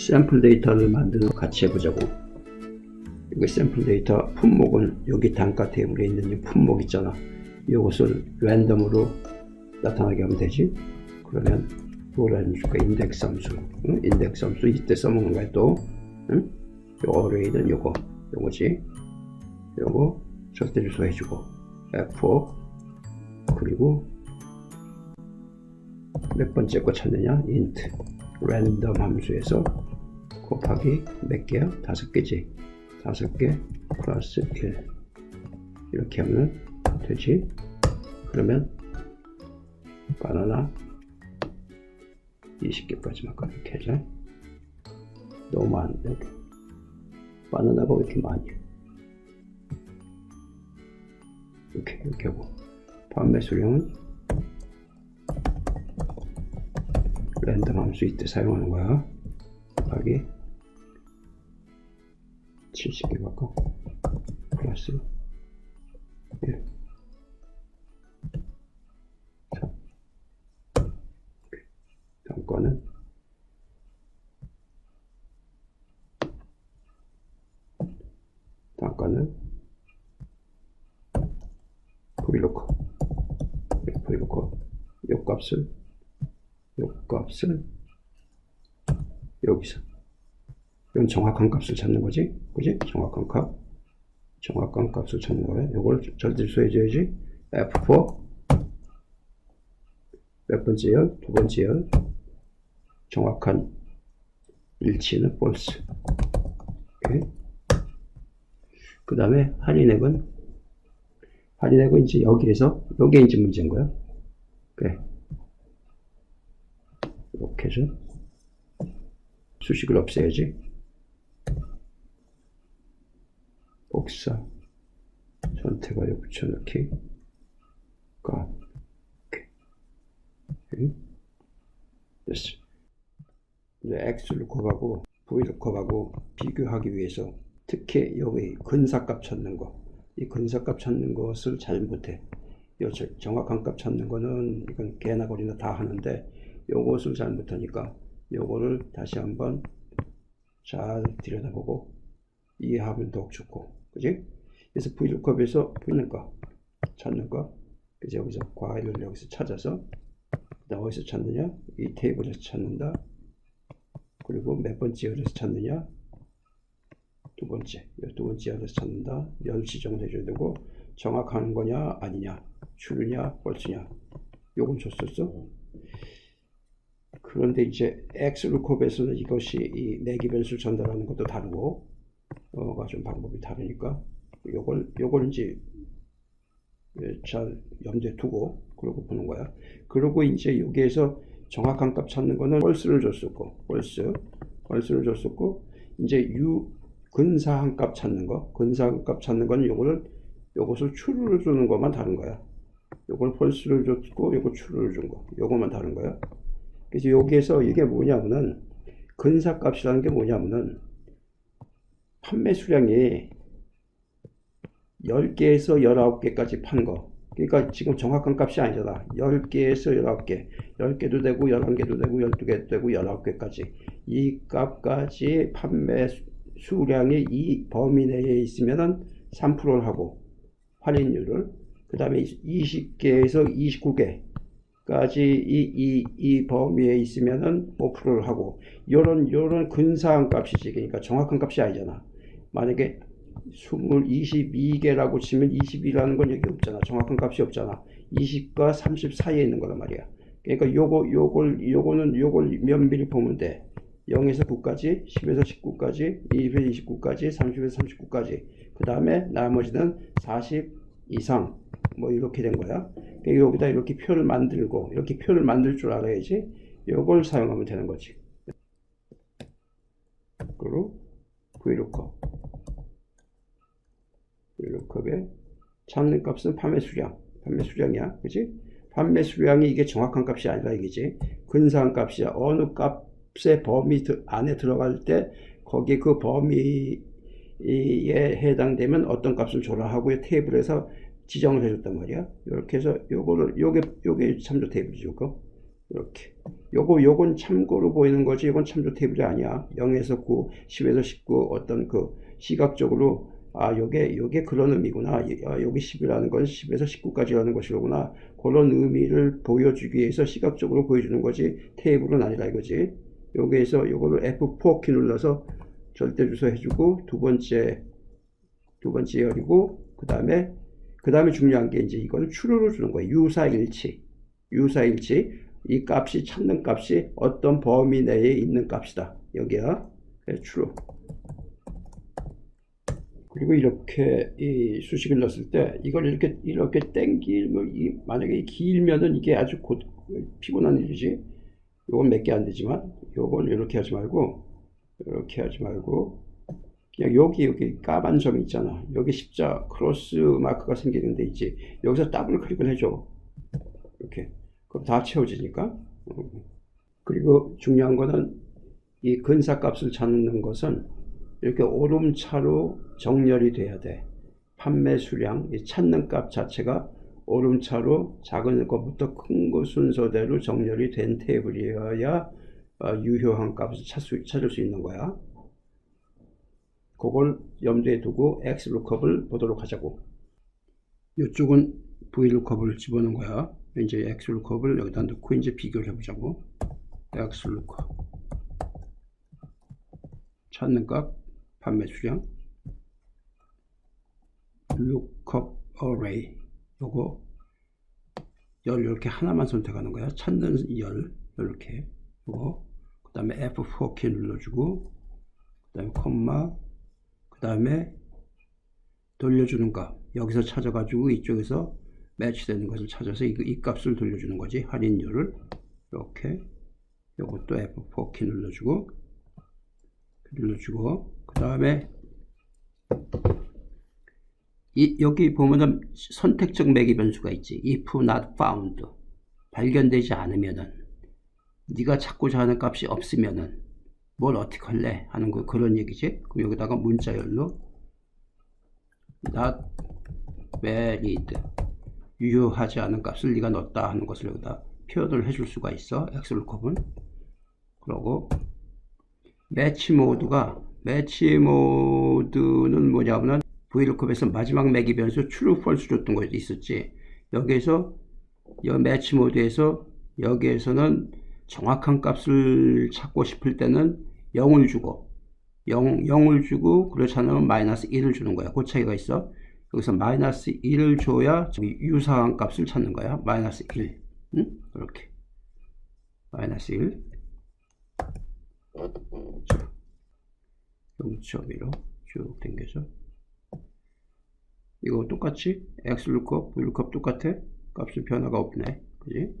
샘플 데이터를 거 같이 해보자고. 여기 샘플 데이터 품목은 여기 단가 테이블에 있는 이 품목 있잖아. 이것을 랜덤으로 나타나게 하면 되지. 그러면 뭐라는 줄까? 인덱스 함수. 응? 인덱스 함수 이때 써먹는 거야 또. 응? 요 어레이는 요거. 요거지. 요거 절대 주소 해주고 F 그리고 몇 번째 거 찾느냐? int 랜덤 함수에서 곱하기 몇 개야? 다섯 개지. 다섯 개 플러스 1 이렇게 하면 되지. 그러면 바나나 20개까지만 이렇게 하자. 너무 많은데 바나나가 왜 이렇게 많이? 이렇게 이렇게 하고 판매 수량은 랜덤 함수 이때 사용하는 거야. 곱하기 70개 바꿔 플러스 1 자, 다음 거는 다음 거는 브이로커. 브이로커. 요 값을 요 값을 여기서 이건 정확한 값을 찾는 거지? 그지? 정확한 값? 정확한 값을 찾는 거야 이걸 절대수 해줘야지. F4 몇 번째 열? 두 번째 열. 정확한 일치는 false. 그 다음에 할인액은? 할인액은 이제 여기에서 여기에 이제 문제인 거야. 그래 이렇게 해서 수식을 없애야지 복사 선택하여 붙여넣기. 값 오케이. 됐어. 이제 X를 곱하고 V를 곱하고 비교하기 위해서 특히 여기 근사값 찾는 거이 근사값 찾는 것을 잘 못해. 요 정확한 값 찾는 거는 이건 개나 거리나 다 하는데 요것을 잘 못하니까 요거를 다시 한번 잘 들여다보고 이해하면 더욱 좋고 그지? 그래서 VLOOKUP에서 풀는 거 찾는 거 그래서 여기서 과일을 여기서 찾아서 나 어디서 찾느냐? 이 테이블에서 찾는다. 그리고 몇 번째 열에서 찾느냐? 두 번째. 두 번째 열에서 찾는다. 열 지정을 해줘야 되고 정확한 거냐? 아니냐? 추르냐? 벌스냐? 요건 줬었어? 그런데 이제 X루컵에서는 이것이 이 내기 변수 전달하는 것도 다르고 어가 좀 방법이 다르니까 요걸 요걸 이제 잘 염두에 두고 그러고 보는 거야. 그리고 이제 여기에서 정확한 값 찾는 거는 펄스를 줬었고 펄스 펄스를 줬었고 이제 유 근사한 값 찾는 거 근사한 값 찾는 거는 요거를 요것을 추를 주는 것만 다른 거야. 요걸 펄스를 줬고 요거 추를 준 거. 요것만 다른 거야. 그래서 여기에서 이게 뭐냐면은 근사값이라는 게 뭐냐면은 판매 수량이 10개에서 19개까지 판 거. 그러니까 지금 정확한 값이 아니잖아. 10개에서 19개. 10개도 되고 11개도 되고 12개도 되고 19개까지. 이 값까지 판매 수량이 이 범위 내에 있으면은 3%를 하고 할인율을 그 다음에 20개에서 29개 까지 이, 이, 이 범위에 있으면은 5%를 하고 요런 요런 근사한 값이지 그러니까 정확한 값이 아니잖아 만약에 20, 22개라고 치면 20이라는 건 여기 없잖아. 정확한 값이 없잖아. 20과 30 사이에 있는 거란 말이야. 그러니까 요거 요걸 요거는 요걸 면밀히 보면 돼. 0에서 9까지 10에서 19까지 20에서 29까지 30에서 39까지. 그 다음에 나머지는 40 이상. 뭐 이렇게 된 거야. 그러니까 여기다 이렇게 표를 만들고 이렇게 표를 만들 줄 알아야지 이걸 사용하면 되는 거지. 그리고 VLOOKUP VLOOKUP의 찾는 값은 판매 수량 판매 수량이야. 그지 판매 수량이 이게 정확한 값이 아니라 이게지. 근사한 값이야. 어느 값의 범위 안에 들어갈 때 거기 그 범위에 해당되면 어떤 값을 줘라 하고 테이블에서 지정을 해줬단 말이야. 이렇게 해서 요거를 요게 요게 참조 테이블이죠. 이렇게. 요거 요건 참고로 보이는 거지. 이건 참조 테이블이 아니야. 0에서 9 10에서 19 어떤 그 시각적으로 아 요게 요게 그런 의미구나. 이- 아, 여기 10이라는 건 10에서 19까지라는 것이구나. 그런 의미를 보여주기 위해서 시각적으로 보여주는 거지 테이블은 아니라 이거지. 여기에서 요거를 F4 키 눌러서 절대 주소 해주고 두 번째 두 번째 열이고 그 다음에 그 다음에 중요한 게 이제 이거는 true로 주는 거예요. 유사일치. 유사일치. 이 값이 찾는 값이 어떤 범위 내에 있는 값이다. 여기야. 그래서 true 그리고 이렇게 이 수식을 넣었을 때 이걸 이렇게 이렇게 땡기면 이 만약에 길면은 이게 아주 곧 피곤한 일이지. 요건 몇 개 안 되지만 요건 이렇게 하지 말고 이렇게 하지 말고 그냥 여기 여기 까만 점이 있잖아. 여기 십자 크로스 마크가 생기는 데 있지. 여기서 더블 클릭을 해줘. 이렇게. 그럼 다 채워지니까. 음. 그리고 중요한 거는 이 근사 값을 찾는 것은 이렇게 오름차로 정렬이 돼야 돼 판매 수량 이 찾는 값 자체가 오름차로 작은 것부터 큰 것 순서대로 정렬이 된 테이블이어야 어, 유효한 값을 찾을 수 있는 거야 그걸 염두에 두고 xlookup을 보도록 하자고. 이쪽은 vlookup을 집어넣은 거야. 이제 xlookup을 여기다 넣고 이제 비교를 해보자고. xlookup 찾는 값, 판매 수량, lookup array 요거 열 이렇게 하나만 선택하는 거야. 찾는 열 이렇게. 요거. 그 다음에 F4 키 눌러주고 그 다음에 콤마 그 다음에 돌려주는 값. 여기서 찾아가지고 이쪽에서 매치되는 것을 찾아서 이, 이 값을 돌려주는 거지. 할인율을. 이렇게. 요것도 F4 키 눌러주고 눌러주고 그 다음에 이, 여기 보면은 선택적 매기 변수가 있지. if not found. 발견되지 않으면은 네가 찾고자 하는 값이 없으면은 뭘 어떻게 할래? 하는 거 그런 얘기지. 그럼 여기다가 문자열로 not valid. 유효하지 않은 값을 네가 넣었다 하는 것을 여기다 표현을 해줄 수가 있어. 엑셀로컵은. 그러고 매치 모드가 매치 모드는 뭐냐면 vlookup에서 마지막 매기 변수 true false 줬던 거 있었지. 여기에서 이 매치 모드에서 여기에서는 정확한 값을 찾고 싶을 때는 0을 주고 0, 0을 주고 그렇지 않으면 마이너스 1을 주는 거야. 그 차이가 있어. 여기서 마이너스 1을 줘야 유사한 값을 찾는 거야. 마이너스 1 응? 이렇게. 마이너스 1 0.1로 쭉 당겨서 이거 똑같이 x lookup, v lookup 똑같아? 값은 변화가 없네. 그지?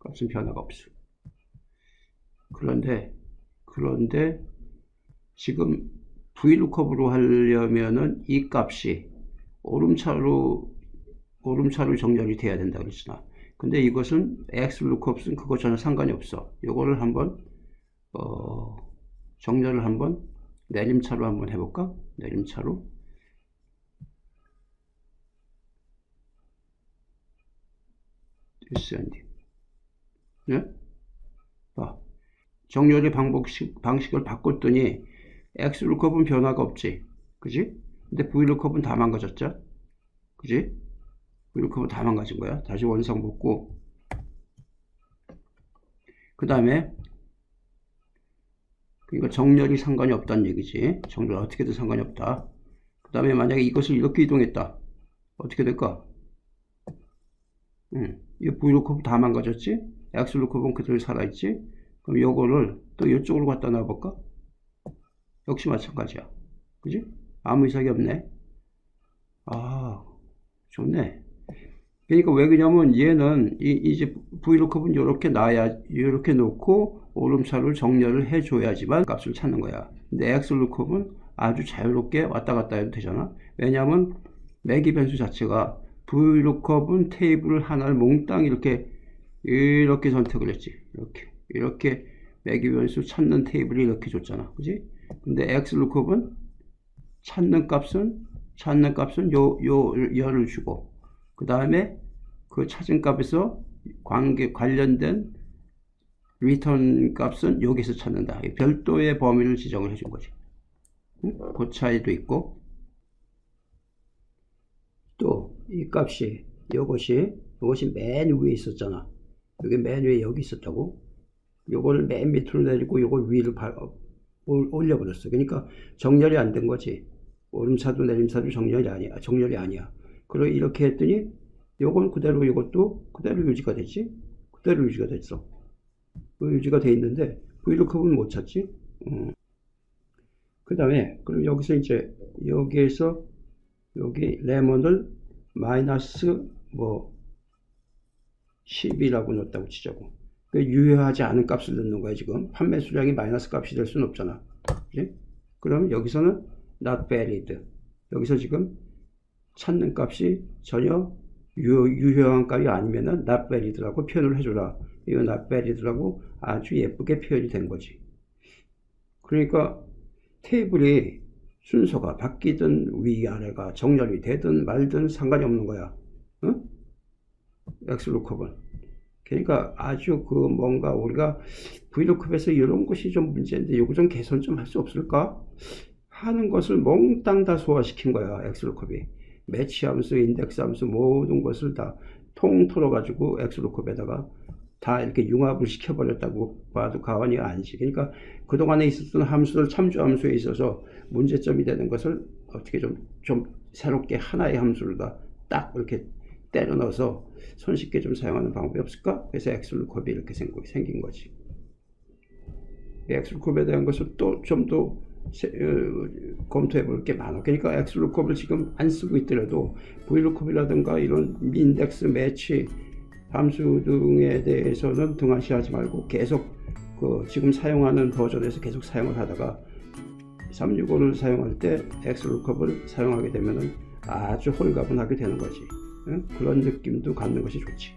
값은 변화가 없어. 그런데 그런데 지금 vlookup으로 하려면은 이 값이 오름차로 오름차로 정렬이 돼야 된다 그랬잖아. 근데 이것은 xlookup은 그거 전혀 상관이 없어. 이거를 한번 어, 정렬을 한번 내림차로 한번 해볼까 내림차로 descending 네? 봐. 정렬의 방법식, 방식을 바꿨더니 xlookup은 변화가 없지. 그지? 근데 vlookup은 다 망가졌죠? 그지? vlookup은 다 망가진 거야. 다시 원상 복구. 그 다음에 그러니까 정렬이 상관이 없다는 얘기지. 정렬 어떻게든 상관이 없다. 그 다음에 만약에 이것을 이렇게 이동했다. 어떻게 될까? 응. 이 vlookup 다 망가졌지? xlookup은 그대로 살아있지? 그럼 요거를 또 이쪽으로 갖다 놔볼까? 역시 마찬가지야. 그지? 아무 이상이 없네. 아, 좋네. 그러니까 왜 그러냐면 얘는 이, 이제 vlookup은 이렇게 놔야, 이렇게 놓고 오름차를 정렬을 해줘야지만 값을 찾는 거야. 근데 xlookup은 아주 자유롭게 왔다 갔다 해도 되잖아. 왜냐면 매기 변수 자체가 vlookup은 테이블 하나를 몽땅 이렇게 이렇게 선택을 했지. 이렇게. 이렇게 매기 변수 찾는 테이블이 이렇게 줬잖아. 그지? 근데 xlookup은 찾는 값은 찾는 값은 요, 요 열을 주고 그 다음에 그 찾은 값에서 관계 관련된 리턴 값은 여기서 찾는다. 이 별도의 범위를 지정을 해준 거지. 응? 그 차이도 있고 또 이 값이 이것이 이것이 맨 위에 있었잖아. 여기 맨 위에 여기 있었다고. 요거를 맨 밑으로 내리고 요걸 위로 발, 어, 올- 올려버렸어. 그러니까 정렬이 안 된 거지. 오름차도 내림차도 정렬이 아니야. 정렬이 아니야. 그리고 이렇게 했더니 요건 그대로 이것도 그대로 유지가 됐지. 그대로 유지가 됐어. 그 유지가 돼 있는데 브이로크는 못 찾지. 그 다음에 그럼 여기서 이제 여기에서 여기 레몬을 마이너스 뭐 10이라고 넣었다고 치자고. 그 유효하지 않은 값을 넣는 거야 지금. 판매 수량이 마이너스 값이 될 수는 없잖아. 그지? 그럼 여기서는 not valid. 여기서 지금 찾는 값이 전혀 유, 유효한 값이 아니면은 not valid라고 표현을 해줘라. Not valid라고 아주 예쁘게 표현이 된 거지. 그러니까 테이블이 순서가 바뀌든 위아래가 정렬이 되든 말든 상관이 없는 거야. 응? 엑스루컵은. 그러니까 아주 그 뭔가 우리가 브이로크에서 이런 것이 좀 문제인데 이거 좀 개선 좀 할 수 없을까? 하는 것을 몽땅 다 소화시킨 거야 엑스루컵이. 매치 함수, 인덱스 함수 모든 것을 다 통틀어 가지고 엑스루컵에다가 다 이렇게 융합을 시켜버렸다고 봐도 과언이 아니지. 그러니까 그동안에 있었던 함수들 참조 함수에 있어서 문제점이 되는 것을 어떻게 좀, 좀 새롭게 하나의 함수를 다 딱 이렇게 때려 넣어서 손쉽게 좀 사용하는 방법이 없을까? 그래서 엑슬루컵이 이렇게 생- 생긴 거지. 엑슬루컵에 대한 것을 또 좀 더 검토해 볼 게 많아. 그러니까 엑슬루컵을 지금 안 쓰고 있더라도 브이루컵이라든가 이런 인덱스 매치 함수 등에 대해서는 등한시하지 말고 계속 그 지금 사용하는 버전에서 계속 사용을 하다가 365를 사용할 때 엑스루컵을 사용하게 되면은 아주 홀가분하게 되는 거지. 응? 그런 느낌도 갖는 것이 좋지.